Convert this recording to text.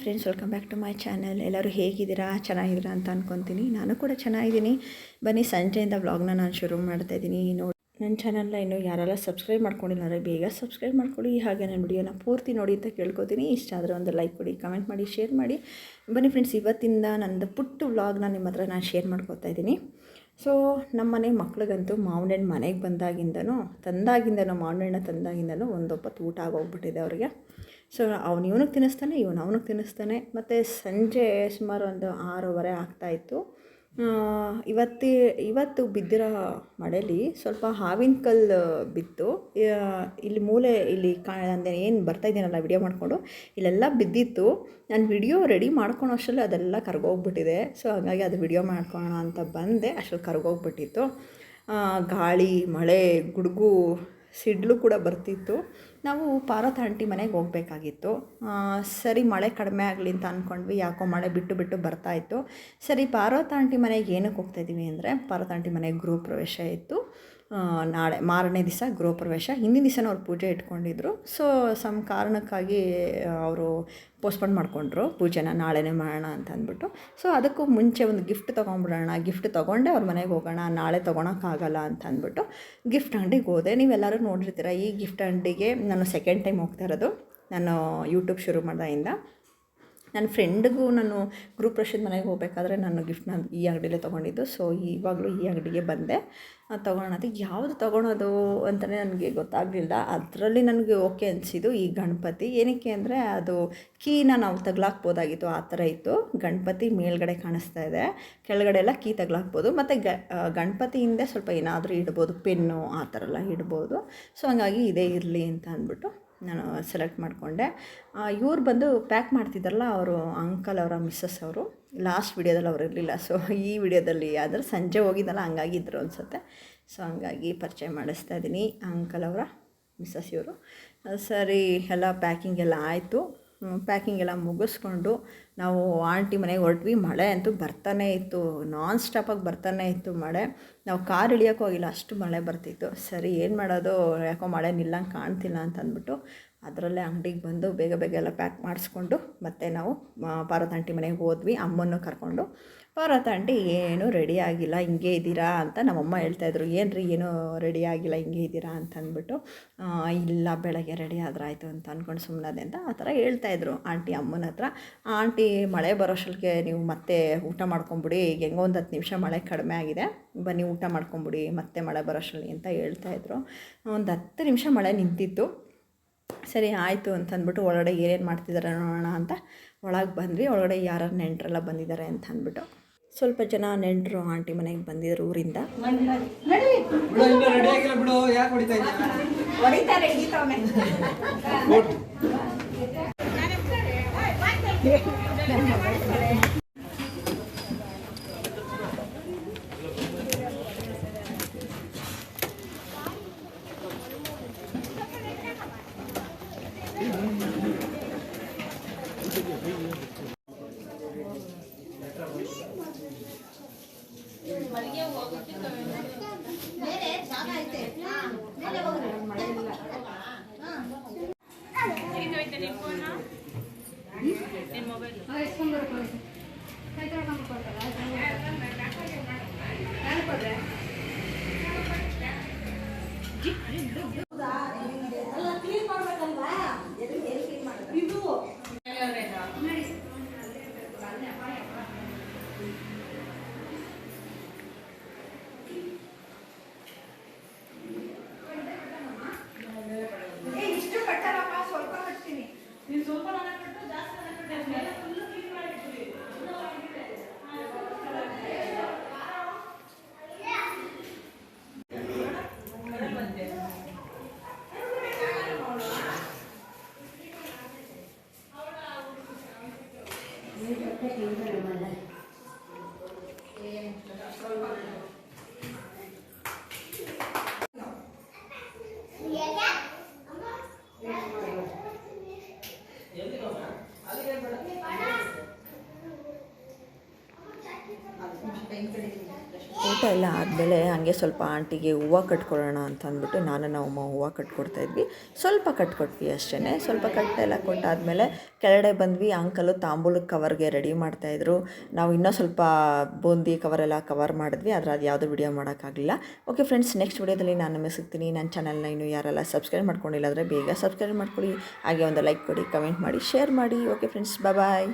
Friends welcome back to my channel ಎಲ್ಲರೂ ಹೇಗಿದ್ದೀರಾ? ಚೆನ್ನಾಗಿದ್ದೀರಾ ಅಂತ ಅನ್ಕೊತೀನಿ. ನಾನು ಕೂಡ ಚೆನ್ನಾಗಿದ್ದೀನಿ. ಬನ್ನಿ, ಸಂಜೆಯಿಂದ ವ್ಲಾಗ್ನ ನಾನು ಶುರು ಮಾಡ್ತಾ ಇದ್ದೀನಿ. ನೋಡಿ ನನ್ನ ಚಾನಲ್ನ ಇನ್ನೂ ಯಾರೆಲ್ಲ ಸಬ್ಸ್ಕ್ರೈಬ್ ಮಾಡ್ಕೊಂಡಿಲ್ಲ ಅಂದರೆ ಬೇಗ ಸಬ್ಸ್ಕ್ರೈಬ್ ಮಾಡ್ಕೊಳ್ಳಿ. ಹಾಗೆ ನನ್ನ ವಿಡಿಯೋನ ಪೂರ್ತಿ ನೋಡಿ ಅಂತ ಕೇಳ್ಕೊತೀನಿ. ಇಷ್ಟ ಆದರೆ ಒಂದು ಲೈಕ್ ಕೊಡಿ ಕಮೆಂಟ್ ಮಾಡಿ ಶೇರ್ ಮಾಡಿ. ಬನ್ನಿ ಫ್ರೆಂಡ್ಸ್ ಇವತ್ತಿಂದ ನನ್ನದು ಪುಟ್ಟು ವ್ಲಾಗ್ನ ನಿಮ್ಮ ಹತ್ರ ನಾನು ಶೇರ್ ಮಾಡ್ಕೊತಾ ಇದ್ದೀನಿ. ಸೊ ನಮ್ಮ ಮನೆ ಮಕ್ಳಿಗಂತೂ ಮಾವಿನ ಹಣ್ಣು ಮನೆಗೆ ಬಂದಾಗಿಂದನೂ, ತಂದಾಗಿಂದನೂ ಮಾವಿನ ಹಣ್ಣು ತಂದಾಗಿಂದನೂ ಒಂದೊಪ್ಪತ್ತು ಊಟ ಆಗೋಗ್ಬಿಟ್ಟಿದೆ ಅವ್ರಿಗೆ. ಸೊ ಅವನು ಇವನಿಗೆ ತಿನ್ನಿಸ್ತಾನೆ, ಇವನು ಅವನಿಗೆ ತಿನ್ನಿಸ್ತಾನೆ. ಮತ್ತು ಸಂಜೆ ಸುಮಾರು ಒಂದು ಆರೂವರೆ ಆಗ್ತಾಯಿತ್ತು ಇವತ್ತಿ, ಇವತ್ತು ಬಿದ್ದಿರೋ ಮಳೆಯಲ್ಲಿ ಸ್ವಲ್ಪ ಹಾವಿನ ಕಲ್ಲು ಬಿತ್ತು. ಇಲ್ಲಿ ಮೂಲೆ, ಇಲ್ಲಿ ಕಾ ಅಂದರೆ ಏನು ಬರ್ತಾ ಇದ್ದೀನಲ್ಲ ವಿಡಿಯೋ ಮಾಡಿಕೊಂಡು, ಇಲ್ಲೆಲ್ಲ ಬಿದ್ದಿತ್ತು. ನಾನು ವಿಡಿಯೋ ರೆಡಿ ಮಾಡ್ಕೊಳೋ ಅಷ್ಟರಲ್ಲಿ ಅದೆಲ್ಲ ಕರ್ಗೋಗ್ಬಿಟ್ಟಿದೆ. ಸೊ ಹಾಗಾಗಿ ಅದು ವಿಡಿಯೋ ಮಾಡ್ಕೊಳ್ಳೋಣ ಅಂತ ಬಂದೆ. ಅಷ್ಟರಲ್ಲಿ ಕರ್ಗೋಗ್ಬಿಟ್ಟಿತ್ತು. ಗಾಳಿ, ಮಳೆ, ಗುಡುಗು ಸಿಡ್ಲು ಕೂಡ ಬರ್ತಿತ್ತು. ನಾವು ಪಾರತ್ ಆಂಟಿ ಮನೆಗೆ ಹೋಗಬೇಕಾಗಿತ್ತು. ಸರಿ ಮಳೆ ಕಡಿಮೆ ಆಗಲಿ ಅಂತ ಅಂದ್ಕೊಂಡ್ವಿ ಯಾಕೋ ಮಳೆ ಬಿಟ್ಟು ಬಿಟ್ಟು ಬರ್ತಾಯಿತ್ತು ಸರಿ ಪಾರ್ವತ ಆಂಟಿ ಮನೆಗೆ ಏನಕ್ಕೆ ಹೋಗ್ತಾಯಿದ್ದೀವಿ ಅಂದರೆ ಪಾರ್ವತ ಆಂಟಿ ಮನೆಗೆ ಗೃಹ ಪ್ರವೇಶ ಇತ್ತು. ನಾಳೆ ಮಾರನೇ ದಿವಸ ಗೃಹ ಪ್ರವೇಶ ಹಿಂದಿನ ದಿವಸನೂ ಅವ್ರು ಪೂಜೆ ಇಟ್ಕೊಂಡಿದ್ರು. ಸೊ ಸಮ್ ಕಾರಣಕ್ಕಾಗಿ ಅವರು ಪೋಸ್ಟ್ಪೋನ್ ಮಾಡಿಕೊಂಡ್ರು ಪೂಜೆನ, ನಾಳೆನೇ ಮಾಡೋಣ ಅಂತ ಅಂದ್ಬಿಟ್ಟು. ಸೊ ಅದಕ್ಕೂ ಮುಂಚೆ ಒಂದು ಗಿಫ್ಟ್ ತೊಗೊಂಡ್ಬಿಡೋಣ ಗಿಫ್ಟ್ ತೊಗೊಂಡೆ ಅವ್ರ ಮನೆಗೆ ಹೋಗೋಣ, ನಾಳೆ ತೊಗೊಳಕ್ಕಾಗಲ್ಲ ಅಂತ ಅಂದ್ಬಿಟ್ಟು ಗಿಫ್ಟ್ ಅಂಗಡಿಗೆ ಹೋದೆ. ನೀವೆಲ್ಲರೂ ನೋಡಿರ್ತೀರ ಈ ಗಿಫ್ಟ್ ಅಂಗಡಿಗೆ ನಾನು ಸೆಕೆಂಡ್ ಟೈಮ್ ಹೋಗ್ತಾ ಇರೋದು. ನಾನು ಯೂಟ್ಯೂಬ್ ಶುರು ಮಾಡಿದಾಗಿಂದ. ನನ್ನ ಫ್ರೆಂಡ್ಗೂ ನಾನು ಗ್ರೂಪ್ ಮನೆಗೆ ಹೋಗಬೇಕಾದ್ರೆ ನಾನು ಗಿಫ್ಟ್ನ ಈ ಅಂಗಡಿಲೇ ತೊಗೊಂಡಿದ್ದು. ಸೊ ಇವಾಗಲೂ ಈ ಅಂಗಡಿಗೆ ಬಂದೆ. ತೊಗೊಳೋದು ಯಾವುದು ತೊಗೊಳೋದು ಅಂತಲೇ ನನಗೆ ಗೊತ್ತಾಗಲಿಲ್ಲ. ಅದರಲ್ಲಿ ನನಗೆ ಓಕೆ ಅನಿಸಿದ್ದು ಈ ಗಣಪತಿ. ಏನಕ್ಕೆ ಅಂದರೆ ಅದು ಕೀನ ನಾವು ತಗ್ಲಾಕ್ಬೋದಾಗಿತ್ತು, ಆ ಥರ ಇತ್ತು. ಗಣಪತಿ ಮೇಲ್ಗಡೆ ಕಾಣಿಸ್ತಾ ಇದೆ. ಕೆಳಗಡೆ ಎಲ್ಲ ಕೀ ತಗ್ಲಾಕ್ಬೋದು. ಮತ್ತು ಗ ಸ್ವಲ್ಪ ಏನಾದರೂ ಇಡ್ಬೋದು. ಪೆನ್ನು ಆ ಥರ ಎಲ್ಲ ಇಡ್ಬೋದು. ಸೊ ಹಂಗಾಗಿ ಇದೇ ಇರಲಿ ಅಂತ ಅಂದ್ಬಿಟ್ಟು ನಾನು ಸೆಲೆಕ್ಟ್ ಮಾಡಿಕೊಂಡೆ. ಇವ್ರು ಬಂದು ಪ್ಯಾಕ್ ಮಾಡ್ತಿದ್ದಾರಲ್ಲ ಅವರು ಅಂಕಲ್ ಅವರ ಮಿಸ್ಸಸ್ ಅವರು. ಲಾಸ್ಟ್ ವಿಡಿಯೋದಲ್ಲಿ ಅವರು ಇರಲಿಲ್ಲ. ಸೊ ಈ ವಿಡಿಯೋದಲ್ಲಿ ಆದರೆ ಸಂಜೆ ಹೋಗಿದ್ದಲ್ಲ, ಹಂಗಾಗಿ ಇದ್ರು ಅನಿಸುತ್ತೆ. ಸೊ ಹಂಗಾಗಿ ಪರಿಚಯ ಮಾಡಿಸ್ತಾ ಇದ್ದೀನಿ ಅಂಕಲ್ ಅವರ ಮಿಸ್ಸಸ್ ಇವರು. ಸರಿ, ಎಲ್ಲ ಪ್ಯಾಕಿಂಗ್ ಎಲ್ಲ ಆಯಿತು. ಪ್ಯಾಕಿಂಗ್ ಎಲ್ಲ ಮುಗಿಸ್ಕೊಂಡು ನಾವು ಆಂಟಿ ಮನೆಗೆ ಹೊರಟ್ವಿ, ಮಳೆ ಅಂತೂ ಬರ್ತಾನೆ ಇತ್ತು ನಾನ್ ಸ್ಟಾಪಾಗಿ ಬರ್ತಾನೆ ಇತ್ತು ಮಳೆ. ನಾವು ಕಾರ್ ಇಳಿಯೋಕ್ಕೂ ಹೋಗಿಲ್ಲ ಅಷ್ಟು ಮಳೆ ಬರ್ತಿತ್ತು. ಸರಿ, ಏನು ಮಾಡೋದು? ಯಾಕೋ ಮಳೆ ನಿಲ್ಲಂಗೆ ಕಾಣ್ತಿಲ್ಲ ಅಂತ ಅಂದ್ಬಿಟ್ಟು ಅದರಲ್ಲೇ ಅಂಗಡಿಗೆ ಬಂದು ಬೇಗ ಬೇಗ ಎಲ್ಲ ಪ್ಯಾಕ್ ಮಾಡಿಸ್ಕೊಂಡು ಮತ್ತೆ ನಾವು ಪಾರ್ವತ ಆಂಟಿ ಮನೆಗೆ ಹೋದ್ವಿ, ಅಮ್ಮನ್ನು ಕರ್ಕೊಂಡು. ಪಾರ್ವತ ಆಂಟಿ, ಏನೂ ರೆಡಿ ಆಗಿಲ್ಲ, ಹಿಂಗೆ ಇದ್ದೀರಾ? ಅಂತ ನಮ್ಮಮ್ಮ ಹೇಳ್ತಾಯಿದ್ರು ಏನು ರೀ ಏನೂ ರೆಡಿ ಆಗಿಲ್ಲ, ಹಿಂಗೆ ಇದ್ದೀರಾ? ಅಂತ ಅಂದ್ಬಿಟ್ಟು ಇಲ್ಲ, ಬೆಳಗ್ಗೆ ರೆಡಿ ಆದ್ರೆ ಆಯಿತು ಅಂತ ಅಂದ್ಕೊಂಡು ಸುಮ್ಮನದೆ ಅಂತ ಆ ಥರ ಹೇಳ್ತಾಯಿದ್ರು ಆಂಟಿ ಅಮ್ಮನ ಹತ್ರ. ಆಂಟಿ ಮಳೆ ಬರೋಷ್ಟಕ್ಕೆ ನೀವು ಮತ್ತೆ ಊಟ ಮಾಡ್ಕೊಂಬಿಡಿ. ಈಗ ಹೆಂಗೋ ಒಂದು ಹತ್ತು ನಿಮಿಷ ಮಳೆ ಕಡಿಮೆ ಆಗಿದೆ. ಬನ್ನಿ ಊಟ ಮಾಡ್ಕೊಂಬಿಡಿ ಮತ್ತೆ ಮಳೆ ಬರೋಷ್ಟರಲ್ಲಿ ಅಂತ ಹೇಳ್ತಾಯಿದ್ರು ಒಂದು ಹತ್ತು ನಿಮಿಷ ಮಳೆ ನಿಂತಿತ್ತು. ಸರಿ ಆಯಿತು ಅಂತ ಅಂದ್ಬಿಟ್ಟು ಒಳಗಡೆ ಏನೇನು ಮಾಡ್ತಿದ್ದಾರೆ ನೋಡೋಣ ಅಂತ ಒಳಗೆ ಬಂದ್ವಿ. ಒಳಗಡೆ ಯಾರು ನೆಂಟರೆಲ್ಲ ಬಂದಿದ್ದಾರೆ ಅಂತ ಅಂದ್ಬಿಟ್ಟು ಸ್ವಲ್ಪ ಜನ ನೆಂಟರು ಆಂಟಿ ಮನೆಗೆ ಬಂದಿದ್ರು ಊರಿಂದ. 내내 전화할 때 내내 먹으면 ಕೊಡ್ತಾರೆ things that remind ಊಟ ಎಲ್ಲ ಆದಮೇಲೆ ಹಾಗೆ ಸ್ವಲ್ಪ ಆಂಟಿಗೆ ಹೂವು ಕಟ್ಕೊಡೋಣ ಅಂತ ಅಂದ್ಬಿಟ್ಟು ನಾನು ನಮ್ಮಮ್ಮ ಹೂವು ಕಟ್ಕೊಡ್ತಾ ಇದ್ವಿ. ಸ್ವಲ್ಪ ಕಟ್ಕೊಟ್ವಿ ಅಷ್ಟೇ ಸ್ವಲ್ಪ ಕಟ್ಟೆಲ್ಲ ಕೊಟ್ಟಾದಮೇಲೆ ಕೆಳಗಡೆ ಬಂದ್ವಿ. ಅಂಕಲು ತಾಂಬೂಲ ಕವರ್ಗೆ ರೆಡಿ ಮಾಡ್ತಾಯಿದ್ರು ನಾವು ಇನ್ನೂ ಸ್ವಲ್ಪ ಬೂಂದಿ ಕವರೆಲ್ಲ ಕವರ್ ಮಾಡಿದ್ವಿ. ಆದರೆ ಅದು ಯಾವುದೂ ವಿಡಿಯೋ ಮಾಡೋಕ್ಕಾಗಲಿಲ್ಲ. ಓಕೆ ಫ್ರೆಂಡ್ಸ್ ನೆಕ್ಸ್ಟ್ ವಿಡಿಯೋದಲ್ಲಿ ನಾನು ನಿಮಗೆ ಸಿಗ್ತೀನಿ. ನನ್ನ ಚಾನಲ್ನ ಇನ್ನೂ ಯಾರೆಲ್ಲ ಸಬ್ಸ್ಕ್ರೈಬ್ ಮಾಡ್ಕೊಂಡಿಲ್ಲ ಅಂದರೆ ಬೇಗ ಸಬ್ಸ್ಕ್ರೈಬ್ ಮಾಡ್ಕೊಳ್ಳಿ. ಹಾಗೆ ಒಂದು ಲೈಕ್ ಕೊಡಿ ಕಮೆಂಟ್ ಮಾಡಿ ಶೇರ್ ಮಾಡಿ. Okay friends bye